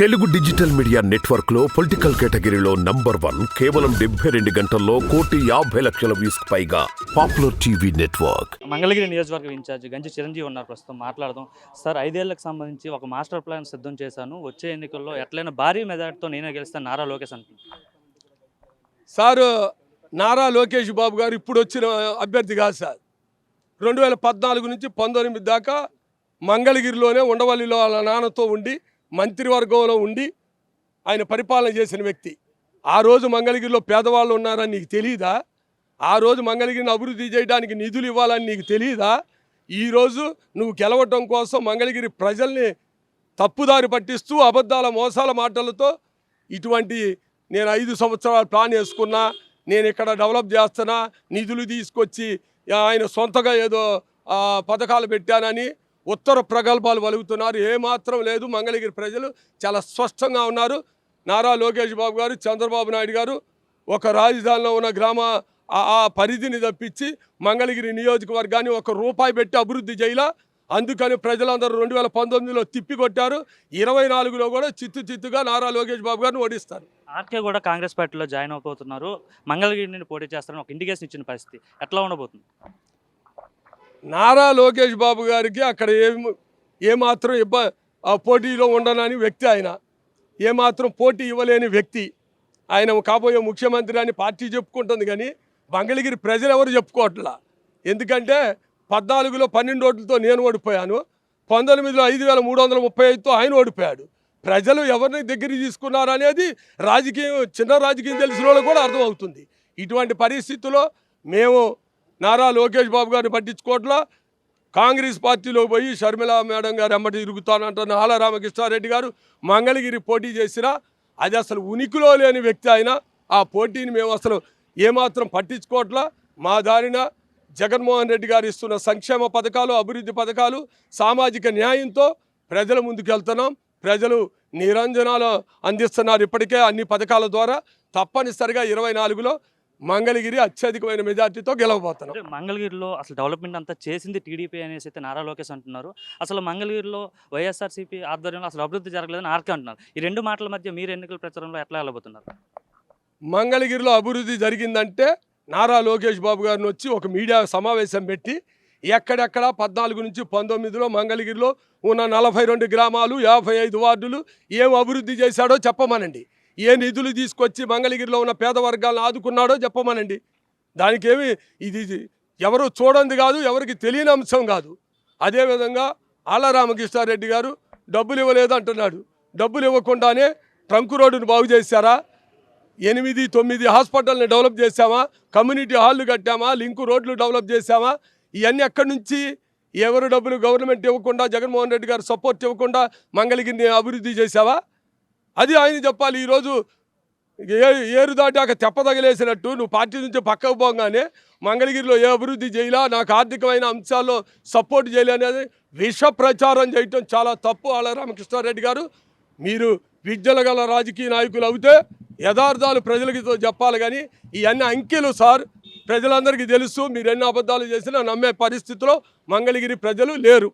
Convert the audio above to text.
Telugu digital media నెట్వర్క్లో political కేటగిరీలో number one కేవలం డెబ్బై రెండు గంటల్లో కోటి యాభై లక్షల వ్యూస్ పైగా పాపులర్ టీవీ నెట్వర్క్. మంగళగిరి నియోజకవర్గం ఇన్ఛార్జ్ గంజి చిరంజీవి ఉన్నారు. ప్రస్తుతం మాట్లాడదాం. సార్ ఐదేళ్ళకు సంబంధించి ఒక మాస్టర్ ప్లాన్ సిద్ధం చేశాను. వచ్చే ఎన్నికల్లో ఎట్లయినా భారీ మెజార్టీతో నేనే గెలుస్తాను. నారా లోకేష్ అంటున్నాను సారు నారా లోకేష్ బాబు గారు ఇప్పుడు వచ్చిన అభ్యర్థి కాదు సార్. రెండు వేల పద్నాలుగు నుంచి పంతొమ్మిది దాకా మంగళగిరిలోనే ఉండవల్లిలో వాళ్ళ నాన్నతో ఉండి మంత్రివర్గంలో ఉండి ఆయన పరిపాలన చేసిన వ్యక్తి. ఆ రోజు మంగళగిరిలో పేదవాళ్ళు ఉన్నారని నీకు తెలియదా ఆ రోజు మంగళగిరిని అభివృద్ధి చేయడానికి నిధులు ఇవ్వాలని నీకు తెలియదా ఈరోజు నువ్వు గెలవటం కోసం మంగళగిరి ప్రజల్ని తప్పుదారి పట్టిస్తూ అబద్ధాల మోసాల మాటలతో ఇటువంటి నేను ఐదు సంవత్సరాలు ప్లాన్ వేసుకున్నా నేను ఇక్కడ డెవలప్ చేస్తున్నా నిధులు తీసుకొచ్చి ఆయన సొంతగా ఏదో పథకాలు పెట్టానని ఉత్తర ప్రగల్భాలు వలుగుతున్నారు. ఏమాత్రం లేదు. మంగళగిరి ప్రజలు చాలా స్పష్టంగా ఉన్నారు. నారా లోకేష్ బాబు గారు చంద్రబాబు నాయుడు గారు ఒక రాజధానిలో ఉన్న గ్రామ ఆ- ఆ పరిధిని తప్పించి మంగళగిరి నియోజకవర్గాన్ని ఒక రూపాయి పెట్టి అభివృద్ధి చేయాల. అందుకని ప్రజలందరూ రెండు వేల పంతొమ్మిదిలో తిప్పికొట్టారు. ఇరవై నాలుగులో కూడా చిత్తు చిత్తుగా నారా లోకేష్ బాబు గారిని ఓడిస్తారు. ఆర్కే కూడా కాంగ్రెస్ పార్టీలో జాయిన్ అయిపోతున్నారు మంగళగిరి నుండి పోటీ చేస్తారని ఒక ఇండికేషన్ ఇచ్చిన పరిస్థితి ఎట్లా ఉండబోతుంది? నారా లోకేష్ బాబు గారికి అక్కడ ఏం ఏమాత్రం ఇబ్బ పోటీలో ఉండనని వ్యక్తి ఆయన. ఏమాత్రం పోటీ ఇవ్వలేని వ్యక్తి. ఆయన కాబోయే ముఖ్యమంత్రి అని పార్టీ చెప్పుకుంటుంది కానీ మంగళగిరి ప్రజలు ఎవరు చెప్పుకోవట్లా? ఎందుకంటే పద్నాలుగులో పన్నెండు ఓట్లతో నేను ఓడిపోయాను. పంతొమ్మిదిలో ఐదు వేల మూడు వందల ముప్పై ఐదుతో ఆయన ఓడిపోయాడు. ప్రజలు ఎవరిని దగ్గర తీసుకున్నారు అనేది రాజకీయం చిన్న రాజకీయం తెలిసిన వాళ్ళకి కూడా అర్థమవుతుంది. ఇటువంటి పరిస్థితుల్లో మేము నారా లోకేష్ బాబు గారిని పట్టించుకోవట్లా? కాంగ్రెస్ పార్టీలో పోయి షర్మిల మేడం గారు ఎమ్మటి తిరుగుతానంటున్న ఆల రామకృష్ణారెడ్డి గారు మంగళగిరి పోటీ చేసినా అది అసలు ఉనికిలో లేని వ్యక్తి అయినా ఆ పోటీని మేము అసలు ఏమాత్రం పట్టించుకోవట్లా? మా దారిన జగన్మోహన్ రెడ్డి గారు ఇస్తున్న సంక్షేమ పథకాలు అభివృద్ధి పథకాలు సామాజిక న్యాయంతో ప్రజల ముందుకెళ్తున్నాం. ప్రజలు నిరంజనాలు అందిస్తున్నారు ఇప్పటికే అన్ని పథకాల ద్వారా. తప్పనిసరిగా ఇరవై నాలుగులో మంగళగిరి అత్యధికమైన మెజార్టీతో గెలవబోతున్నాం. అంటే మంగళగిరిలో అసలు డెవలప్మెంట్ అంతా చేసింది టీడీపీ అనేసి అయితే నారా లోకేష్ అంటున్నారు. అసలు మంగళగిరిలో వైఎస్ఆర్సీపీ ఆధ్వర్యంలో అసలు అభివృద్ధి జరగలేదని ఆర్కే అంటున్నారు. ఈ రెండు మాటల మధ్య మీరు ఎన్నికల ప్రచారంలో ఎట్లా వెళ్ళబోతున్నారు? మంగళగిరిలో అభివృద్ధి జరిగిందంటే నారా లోకేష్ బాబు గారిని వచ్చి ఒక మీడియా సమావేశం పెట్టి ఎక్కడెక్కడ పద్నాలుగు నుంచి పంతొమ్మిదిలో మంగళగిరిలో ఉన్న నలభై రెండు గ్రామాలు యాభై ఐదు వార్డులు ఏం అభివృద్ధి చేశాడో చెప్పమనండి. ఏ నిధులు తీసుకొచ్చి మంగళగిరిలో ఉన్న పేద వర్గాలను ఆదుకున్నాడో చెప్పమనండి. దానికేమి ఇది ఇది ఎవరు చూడంది కాదు ఎవరికి తెలియని అంశం కాదు. అదేవిధంగా ఆళ్ళ రామకృష్ణారెడ్డి గారు డబ్బులు ఇవ్వలేదు అంటున్నాడు. డబ్బులు ఇవ్వకుండానే ట్రంక్ రోడ్డును బాగు చేశారా? ఎనిమిది తొమ్మిది హాస్పిటల్ని డెవలప్ చేశామా? కమ్యూనిటీ హాళ్ళు కట్టామా? లింకు రోడ్లు డెవలప్ చేశామా? ఇవన్నీ ఎక్కడి నుంచి? ఎవరు డబ్బులు గవర్నమెంట్ ఇవ్వకుండా జగన్మోహన్ రెడ్డి గారు సపోర్ట్ ఇవ్వకుండా మంగళగిరిని అభివృద్ధి చేశావా? అది ఆయన చెప్పాలి ఈరోజు ఏ ఏరు దాటాక తెప్పదగలేసినట్టు నువ్వు పార్టీ నుంచి పక్కకు పోగానే మంగళగిరిలో ఏ అభివృద్ధి చేయలా నాకు ఆర్థికమైన అంశాల్లో సపోర్ట్ చేయలే అనేది విష ప్రచారం చేయటం చాలా తప్పు ఆళ్ళ రామకృష్ణారెడ్డి గారు. మీరు విద్యలు గల రాజకీయ నాయకులు అవుతే యథార్థాలు ప్రజలకి చెప్పాలి కానీ ఇవన్నీ అంకెలు సార్ ప్రజలందరికీ తెలుసు మీరు ఎన్ని అబద్ధాలు చేసినా నమ్మే పరిస్థితిలో మంగళగిరి ప్రజలు లేరు.